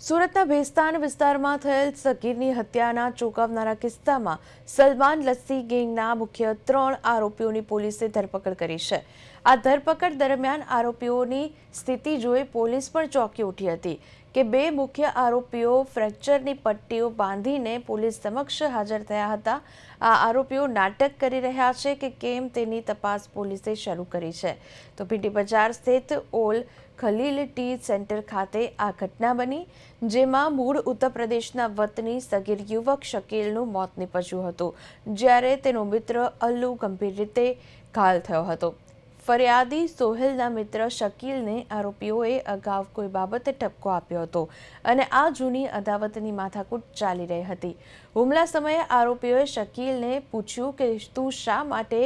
સુરતના ભેસ્તાન વિસ્તારમાં થયેલ સગીરની હત્યાના ચોંકાવનારા કિસ્સામાં સલમાન લસ્સી ગેંગના મુખ્ય ત્રણ આરોપીઓની પોલીસે ધરપકડ કરી છે. આ ધરપકડ દરમિયાન આરોપીઓની સ્થિતિ જોઈ પોલીસ પણ ચોંકી ઉઠી હતી કે બે મુખ્ય આરોપીઓ ફ્રેક્ચરની પટ્ટીઓ બાંધીને પોલીસ સમક્ષ હાજર થયા હતા. આ આરોપીઓ નાટક કરી રહ્યા છે કે કેમ તેની તપાસ પોલીસે શરૂ કરી છે. તો પીટી બજાર સ્થિત ઓલ ખલીલ ટી સેન્ટર ખાતે આ ઘટના બની, જેમાં મૂળ ઉત્તર પ્રદેશના વતની સગીર યુવક શકીલનું મોત નીપજ્યું હતું, જ્યારે તેનો મિત્ર અલ્લુ ગંભીર રીતે ઘાયલ થયો હતો. ફરિયાદી સોહેલના મિત્ર શકીલને આરોપીઓએ અગાઉ કોઈ બાબતે ઠપકો આપ્યો હતો અને આ જૂની અદાવતની માથાકૂટ ચાલી રહી હતી. હુમલા સમયે આરોપીઓએ શકીલને પૂછ્યું કે તું શા માટે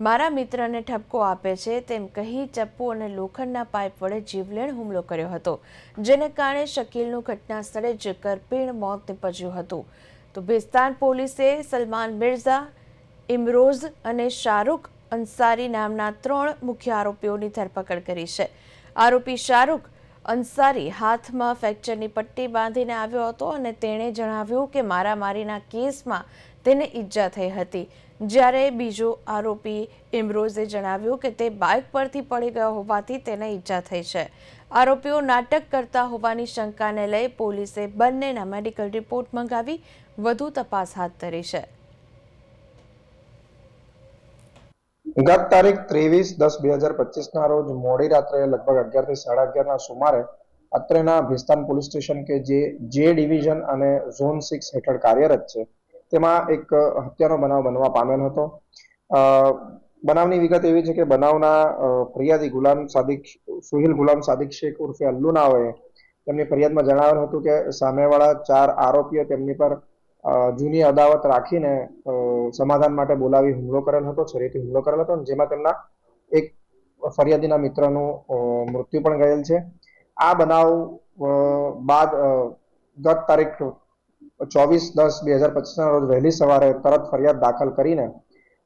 મારા મિત્રને ઠપકો આપે છે? તેમ કહી ચપ્પુ અને લોખંડના પાઇપ વડે જીવલેણ હુમલો કર્યો હતો, જેને કારણે શકીલનું ઘટના સ્થળે જ કરપીણ મોત નીપજ્યું હતું. તો ભેસ્તાન પોલીસે સલમાન મિર્ઝા, ઇમરોઝ અને શાહરૂખ અંસારી નામના ત્રણ મુખ્ય આરોપીઓની ધરપકડ કરી છે. આરોપી શાહરૂખ અંસારી હાથમાં ફ્રેક્ચરની પટ્ટી બાંધીને આવ્યો હતો અને તેણે જણાવ્યું કે મારામારીના કેસમાં તેને ઈજા થઈ હતી. જ્યારે બીજો આરોપી ઇમરોઝે જણાવ્યું કે તે બાઇક પરથી પડી ગયો હોવાથી તેને ઈજા થઈ છે. આરોપીઓ નાટક કરતા હોવાની શંકાને લઈ પોલીસે બંનેના મેડિકલ રિપોર્ટ મંગાવી વધુ તપાસ હાથ ધરી છે. ગત તારીખ ત્રેવીસ દસ બે હજાર પચીસના રોજ મોડી રાત્રે લગભગ અગિયારથી સાડા અગિયારના સુમારે અત્રેના ભિસ્તાન પોલીસ સ્ટેશન કે જે જે ડિવિઝન અને ઝોન સિક્સ હેઠળ કાર્યરત છે, તેમાં એક હત્યાનો બનાવ બનવા પામેલ હતો. બનાવની વિગત એવી છે કે બનાવના ફરિયાદી ગુલામ સાદિક, સુહિલ ગુલામ સાદિક શેખ ઉર્ફે અલ્લુનાઓએ તેમની ફરિયાદમાં જણાવેલ હતું કે સામેવાળા ચાર આરોપીઓ તેમની પર જૂની અદાવત રાખીને સમાધાન માટે બોલાવી હુમલો કરેલ હતો છરીથી હુમલો કરેલ હતો જેમાં તેમના એક ફરિયાદીના મિત્રનું મૃત્યુ પણ ગયેલ છે. આ બનાવ બાદ ગત તારીખ ચોવીસ દસ બે હજાર પચીસના રોજ વહેલી સવારે તરત ફરિયાદ દાખલ કરીને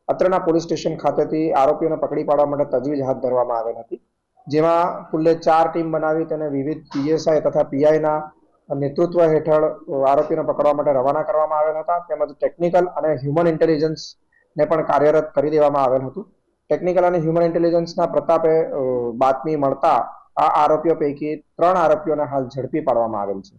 અત્રેના પોલીસ સ્ટેશન ખાતેથી આરોપીઓને પકડી પાડવા માટે તજવીજ હાથ ધરવામાં આવેલ હતી. જેમાં કુલ્લે ચાર ટીમ બનાવી તેને વિવિધ પીએસઆઈ તથા પીઆઈના નેતૃત્વ હેઠળ આરોપીને પકડવા માટે રવાના કરવામાં આવેલ હતા. તેમજ ટેકનિકલ અને હ્યુમન ઇન્ટેલિજન્સ ને પણ કાર્યરત કરી દેવામાં આવેલ હતું. ટેકનિકલ અને હ્યુમન ઇન્ટેલિજન્સના પ્રતાપે બાતમી મળતા આ આરોપીઓ પૈકી ત્રણ આરોપીઓને હાલ ઝડપી પાડવામાં આવેલ છે.